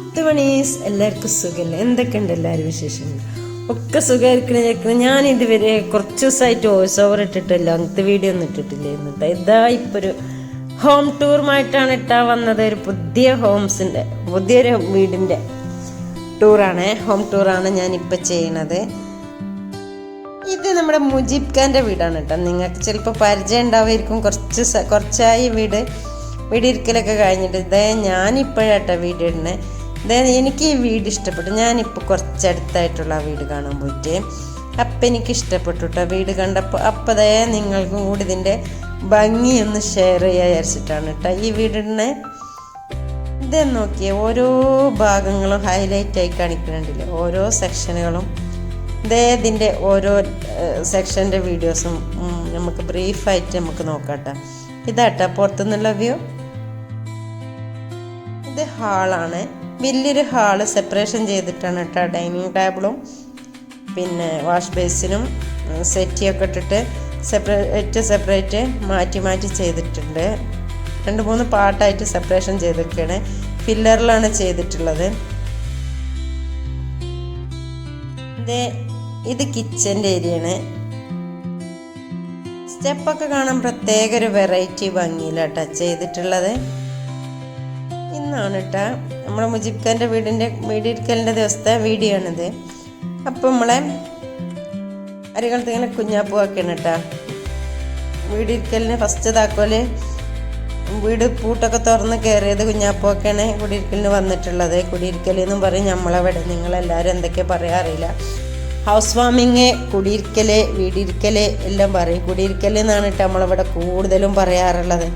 മുത്തുമണീസ് എല്ലാവർക്കും സുഖമല്ലേ എന്തൊക്കെയുണ്ട് എല്ലാവരും വിശേഷങ്ങൾ? ഒക്കെ സുഖമായിരിക്കണം ഞാൻ ഇതുവരെ കുറച്ച് ദിവസമായിട്ട് വോയിസ് ഓവർ ഇട്ടിട്ടില്ല. അങ്ങനത്തെ വീഡിയോ ഒന്നും ഇട്ടിട്ടില്ലായിരുന്നു കേട്ടോ ഇതാ ഇപ്പോൾ ഒരു ഹോം ടൂറുമായിട്ടാണ് ഇട്ടാ വന്നത്. ഒരു പുതിയ ഹോംസിന്റെ പുതിയൊരു വീടിന്റെ ടൂറാണ് ഹോം ടൂറാണ് ഞാനിപ്പോൾ ചെയ്യണത്. ഇത് നമ്മുടെ മുജീബ് ഖാന്റെ വീടാണ് കേട്ടോ നിങ്ങൾക്ക് ചിലപ്പോൾ പരിചയം ഉണ്ടാവുമായിരിക്കും. കുറച്ച് കുറച്ചായി വീട് വീടിരിക്കലൊക്കെ കഴിഞ്ഞിട്ട്. ഇതേ ഞാനിപ്പോഴാട്ടോ വീട് എനിക്ക് ഈ വീട് ഇഷ്ടപ്പെട്ടു. ഞാനിപ്പോൾ കുറച്ചടുത്തായിട്ടുള്ള ആ വീട് കാണാൻ പോയിട്ട് അപ്പം എനിക്ക് ഇഷ്ടപ്പെട്ടു കേട്ടോ വീട് കണ്ടപ്പോൾ അപ്പം ദേ നിങ്ങൾക്കും കൂടി ഇതിന്റെ ഭംഗി ഒന്ന് ഷെയർ ചെയ്യാൻ വിചാരിച്ചിട്ടാണ് കേട്ടോ ഈ വീടിനെ ഇത് നോക്കിയേ ഓരോ ഭാഗങ്ങളും ഹൈലൈറ്റ് ആയി കാണിക്കുന്നുണ്ടല്ലേ. ഓരോ സെക്ഷനുകളും ഇതേ ഇതിന്റെ ഓരോ സെക്ഷന്റെ വീഡിയോസും നമുക്ക് ബ്രീഫായിട്ട് നമുക്ക് നോക്കാട്ടോ ഇതാട്ടോ പുറത്തുനിന്നുള്ള വ്യൂ ഇത് ഹാളാണ് വലിയൊരു ഹാൾ സെപ്പറേഷൻ ചെയ്തിട്ടാണ് കേട്ടോ ഡൈനിങ് ടേബിളും പിന്നെ വാഷ് ബേസിനും സെറ്റിയൊക്കെ ഇട്ടിട്ട് സെപ്പറേറ്റ് സെപ്പറേറ്റ് മാറ്റി മാറ്റി ചെയ്തിട്ടുണ്ട്. രണ്ട് മൂന്ന് പാർട്ടായിട്ട് സെപ്പറേഷൻ ചെയ്തിരിക്കുകയാണ് ഫില്ലറിലാണ് ചെയ്തിട്ടുള്ളത്. ഇത് കിച്ചന്റെ ഏരിയയാണ്. സ്റ്റെപ്പൊക്കെ കാണാൻ പ്രത്യേക ഒരു വെറൈറ്റി ഭംഗിയിലാട്ടോ ചെയ്തിട്ടുള്ളത്. ഇന്നാണ് കേട്ടോ നമ്മുടെ മുജിബ്ഖാന്റെ വീടിന്റെ വീടിരിക്കലിന്റെ ദിവസത്തെ വീഡിയോ ആണിത് അപ്പം നമ്മളെ അരികളത്ത് ഇങ്ങനെ കുഞ്ഞാപ്പൂവാക്കാണ് കേട്ടോ വീടിരിക്കലിന് ഫസ്റ്റ് താക്കോൽ വീട് പൂട്ടൊക്കെ തുറന്ന് കയറിയത് കുഞ്ഞാപ്പൂവൊക്കെയാണ് കുടിയിരിക്കലിന് വന്നിട്ടുള്ളത്. കുടിയിരിക്കൽ എന്നും പറയും നമ്മളവിടെ നിങ്ങളെല്ലാവരും എന്തൊക്കെ പറയാ അറിയില്ല. ഹൗസ് വാമിങ് കുടിയിരിക്കൽ വീടിരിക്കൽ എല്ലാം പറയും. കുടിയിരിക്കൽ എന്നാണ് കേട്ടോ നമ്മളിവിടെ കൂടുതലും പറയാറുള്ളത്.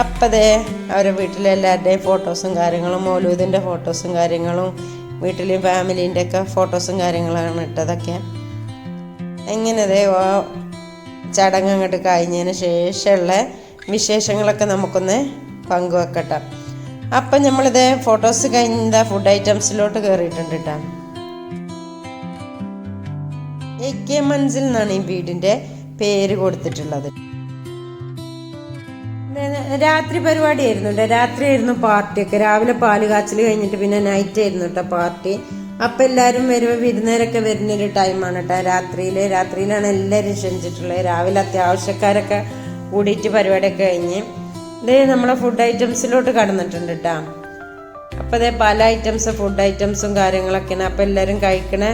അപ്പതേ അവരുടെ വീട്ടിലെല്ലാവരുടെയും ഫോട്ടോസും കാര്യങ്ങളും മൗലൂദിന്റെ ഫോട്ടോസും കാര്യങ്ങളും വീട്ടിലെയും ഫാമിലീന്റെ ഒക്കെ ഫോട്ടോസും കാര്യങ്ങളാണ് ഇട്ടതൊക്കെ. എങ്ങനെ ആ ചടങ്ങ് അങ്ങോട്ട് കഴിഞ്ഞതിന് ശേഷമുള്ള വിശേഷങ്ങളൊക്കെ നമുക്കൊന്ന് പങ്കുവെക്കട്ടെ. അപ്പം നമ്മളിത് ഫോട്ടോസ് കഴിഞ്ഞ ഫുഡ് ഐറ്റംസിലോട്ട് കയറിയിട്ടുണ്ട് കേട്ടോ എ കെ മൻസിൽ എന്നാണ് ഈ വീടിന്റെ പേര് കൊടുത്തിട്ടുള്ളത്. രാത്രി പരിപാടിയായിരുന്നു കേട്ടോ. രാത്രി ആയിരുന്നു പാർട്ടിയൊക്കെ രാവിലെ പാൽ കാച്ചൽ കഴിഞ്ഞിട്ട് പിന്നെ നൈറ്റ് ആയിരുന്നു കേട്ടോ പാർട്ടി അപ്പം എല്ലാവരും വരുമ്പോൾ വിരുന്നേരൊക്കെ വരുന്നൊരു ടൈമാണ് കേട്ടോ രാത്രിയിൽ രാത്രിയിലാണ് എല്ലാവരും ക്ഷണിച്ചിട്ടുള്ളത്. രാവിലെ അത്യാവശ്യക്കാരൊക്കെ കൂടിയിട്ട് പരിപാടിയൊക്കെ കഴിഞ്ഞ് ഇതേ നമ്മളെ ഫുഡ് ഐറ്റംസിലോട്ട് കടന്നിട്ടുണ്ട് കേട്ടോ. അപ്പോൾ അതേ പല ഐറ്റംസ് ഫുഡ് ഐറ്റംസും കാര്യങ്ങളൊക്കെയാണ്. അപ്പോൾ എല്ലാവരും കഴിക്കണ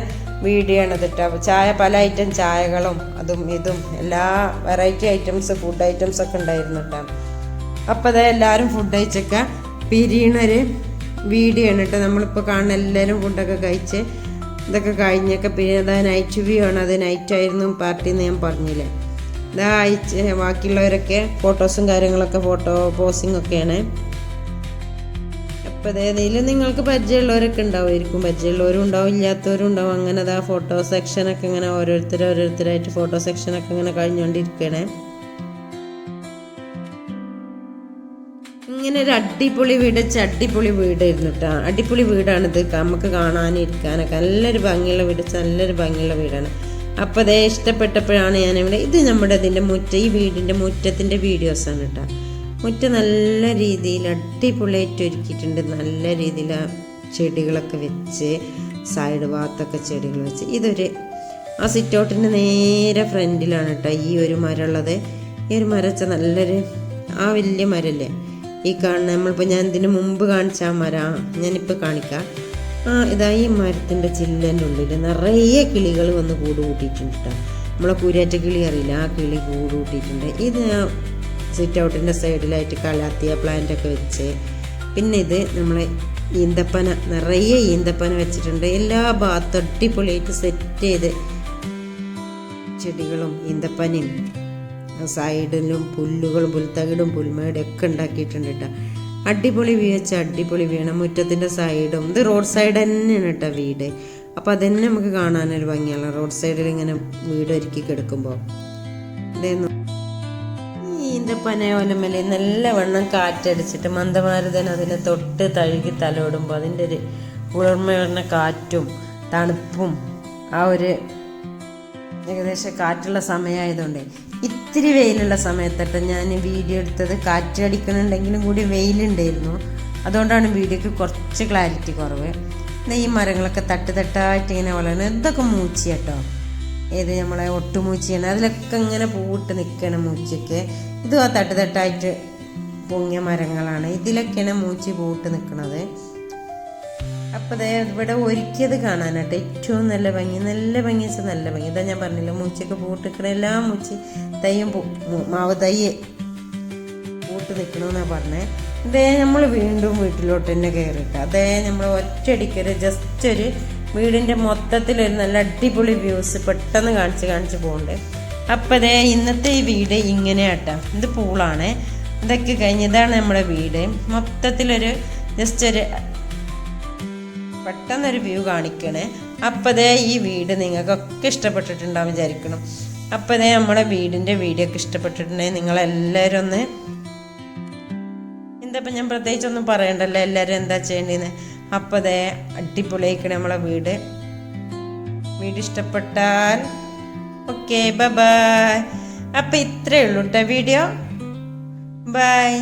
വീഡിയോ ആണ് കേട്ടോ ചായ പല ഐറ്റം ചായകളും അതും ഇതും എല്ലാ വെറൈറ്റി ഐറ്റംസ് ഫുഡ് ഐറ്റംസ് ഒക്കെ ഉണ്ടായിരുന്നു കേട്ടോ. അപ്പോൾ അതേ എല്ലാവരും ഫുഡ് കഴിച്ചൊക്കെ. പിരിയണൊരു വീഡിയോ ആണ് കേട്ടോ നമ്മളിപ്പോൾ കാണുന്ന എല്ലാവരും ഫുഡൊക്കെ കഴിച്ച് ഇതൊക്കെ കഴിഞ്ഞൊക്കെ പിന്നെ അതാ നൈറ്റ് വ്യൂ ആണ്. അത് നൈറ്റ് ആയിരുന്നു പാർട്ടി എന്ന് ഞാൻ പറഞ്ഞില്ലേ. ഇതാ അയച്ച് ബാക്കിയുള്ളവരൊക്കെ ഫോട്ടോസും കാര്യങ്ങളൊക്കെ ഫോട്ടോ പോസിംഗ് ഒക്കെയാണ്. അപ്പോൾ അതേതെങ്കിലും നിങ്ങൾക്ക് പരിചയമുള്ളവരൊക്കെ ഉണ്ടാവുമായിരിക്കും. പരിചയമുള്ളവരും ഉണ്ടാവും ഇല്ലാത്തവരും ഉണ്ടാവും. അങ്ങനെ അതാ ഫോട്ടോ സെക്ഷനൊക്കെ ഇങ്ങനെ ഓരോരുത്തർ ഓരോരുത്തരായിട്ട് ഫോട്ടോ സെക്ഷനൊക്കെ ഇങ്ങനെ കഴിഞ്ഞുകൊണ്ടിരിക്കണേ ഇങ്ങനെ ഒരു അടിപൊളി വീട് അടിപൊളി വീടായിരുന്നു കേട്ടോ അടിപൊളി വീടാണിത് നമുക്ക് കാണാനും ഇരിക്കാനൊക്കെ നല്ലൊരു ഭംഗിയുള്ള വീട് നല്ലൊരു ഭംഗിയുള്ള വീടാണ്. അപ്പോൾ അതേ ഇഷ്ടപ്പെട്ടപ്പോഴാണ് ഞാൻ ഇവിടെ ഇത് നമ്മുടെ ഇതിന്റെ മുറ്റ ഈ വീടിന്റെ മുറ്റത്തിന്റെ വീഡിയോസാണ് കേട്ടോ മുറ്റ നല്ല രീതിയിൽ അടിപൊളിയായിട്ട് ഒരുക്കിയിട്ടുണ്ട്. നല്ല രീതിയിൽ ചെടികളൊക്കെ വെച്ച് സൈഡ് ഭാഗത്തൊക്കെ ചെടികൾ വെച്ച്. ഇതൊരു ആ സിറ്റൗട്ടിന്റെ നേരെ ഫ്രണ്ടിലാണ് കേട്ടോ ഈ ഒരു മരമുള്ളത്. ഈ ഒരു മരച്ച നല്ലൊരു ആ വലിയ മരല്ലേ ഈ കാണുന്ന നമ്മളിപ്പോൾ ഞാൻ ഇതിന് മുമ്പ് കാണിച്ച മരാ ഞാനിപ്പോൾ കാണിക്കാം. ആ ഇതാ ഈ മരത്തിന്റെ ചില്ലന്റെ ഉള്ളിൽ നിറയെ കിളികൾ വന്ന് കൂട് കൂട്ടിയിട്ടുണ്ട് കേട്ടോ നമ്മളെ കുരേറ്റ കിളി അറിയില്ല? ആ കിളി കൂട് കൂട്ടിയിട്ടുണ്ട്. ഇത് സിറ്റ് ഔട്ടിന്റെ സൈഡിലായിട്ട് കലാത്തിയ പ്ലാന്റ് ഒക്കെ വെച്ച്. പിന്നെ ഇത് നമ്മളെ ഈന്തപ്പന നിറയെ ഈന്തപ്പന വെച്ചിട്ടുണ്ട്. എല്ലാ ഭാഗത്തും അടിപൊളിയായിട്ട് സെറ്റ് ചെയ്ത് ചെടികളും ഈന്തപ്പനയും സൈഡിലും പുല്ലുകളും പുൽത്തകിടും പുൽമേടും ഒക്കെ ഉണ്ടാക്കിയിട്ടുണ്ട് കേട്ടോ അടിപൊളി വെച്ചാൽ അടിപൊളി വീണം മുറ്റത്തിന്റെ സൈഡും ഇത് റോഡ് സൈഡ് തന്നെയാണ് കേട്ടോ വീട്. അപ്പോൾ അതന്നെ നമുക്ക് കാണാനൊരു ഭംഗിയാണ്. റോഡ് സൈഡിൽ ഇങ്ങനെ വീട് ഒരുക്കി കിടക്കുമ്പോൾ ഇതേന്നു ഈന്റെ നല്ല നല്ലവണ്ണം കാറ്റടിച്ചിട്ട് മന്ദമാരുതൻ അതിനെ തൊട്ട് തഴുകി തലോടുമ്പോൾ അതിന്റെ ഒരു കുളിർമയുള്ള കാറ്റും തണുപ്പും ആ ഒരു ഏകദേശം കാറ്റുള്ള സമയമായതുകൊണ്ട് ഇത്തിരി വെയിലുള്ള സമയത്തട്ട് ഞാൻ വീഡിയോ എടുത്തത് കാറ്റടിക്കണുണ്ടെങ്കിലും കൂടി വെയിലുണ്ടായിരുന്നു. അതുകൊണ്ടാണ് വീഡിയോക്ക് കുറച്ച് ക്ലാരിറ്റി കുറവ്. ഈ മരങ്ങളൊക്കെ തട്ട് തട്ടായിട്ട് ഇങ്ങനെ വളരുന്നത് ഇതൊക്കെ മൂച്ചി കേട്ടോ ഏത് നമ്മളെ ഒട്ടുമൂച്ചിയാണ്. അതിലൊക്കെ ഇങ്ങനെ പൂട്ട് നിൽക്കണ മൂച്ചയ്ക്ക് ഇതും ആ തട്ട് തട്ടായിട്ട് പൊങ്ങിയ മരങ്ങളാണ്. ഇതിലൊക്കെയാണ് മൂച്ചി പൂവിട്ട് നിൽക്കുന്നത്. അപ്പോൾ ഇവിടെ ഒരുക്കിയത് കാണാനായിട്ട് ഏറ്റവും നല്ല ഭംഗി നല്ല ഭംഗി വെച്ചാൽ നല്ല ഭംഗി. ഇതാ ഞാൻ പറഞ്ഞില്ല മൂച്ചയൊക്കെ പൂട്ടിക്കണ എല്ലാ മൂച്ചി തയ്യും മാവ് തയ്യ് പൂട്ട് നിൽക്കണമെന്നാണ് പറഞ്ഞത് ഇതേ നമ്മൾ വീണ്ടും വീട്ടിലോട്ട് തന്നെ കയറിയിട്ട് അതേ നമ്മൾ ഒറ്റയടിക്കൊരു ജസ്റ്റ് ഒരു വീടിന്റെ മൊത്തത്തിലൊരു നല്ല അടിപൊളി വ്യൂസ് പെട്ടെന്ന് കാണിച്ച് കാണിച്ച് പോകുന്നുണ്ട് അപ്പം അതേ ഇന്നത്തെ ഈ വീട് ഇങ്ങനെയാട്ടാ. ഇത് പൂളാണ്. ഇതൊക്കെ കഴിഞ്ഞ് ഇതാണ് നമ്മുടെ വീട്. മൊത്തത്തിലൊരു ജസ്റ്റ് ഒരു പെട്ടെന്നൊരു വ്യൂ കാണിക്കണേ. അപ്പതേ ഈ വീട് നിങ്ങൾക്കൊക്കെ ഇഷ്ടപ്പെട്ടിട്ടുണ്ടാവും വിചാരിക്കണം. അപ്പതേ നമ്മുടെ വീടിന്റെ വീഡിയോ ഒക്കെ ഇഷ്ടപ്പെട്ടിട്ടുണ്ടെങ്കിൽ നിങ്ങളെല്ലാവരും ഒന്ന് എന്താപ്പം ഞാൻ പ്രത്യേകിച്ചൊന്നും പറയണ്ടല്ലോ. എല്ലാവരും എന്താ ചെയ്യേണ്ടതെന്ന്. അപ്പതേ അടിപൊളിയായിക്കണേ നമ്മളെ വീട്. വീട് ഇഷ്ടപ്പെട്ടാൽ ഓക്കെ ബൈ അപ്പം ഇത്രയേ ഉള്ളൂ കേട്ടോ വീഡിയോ. ബൈ.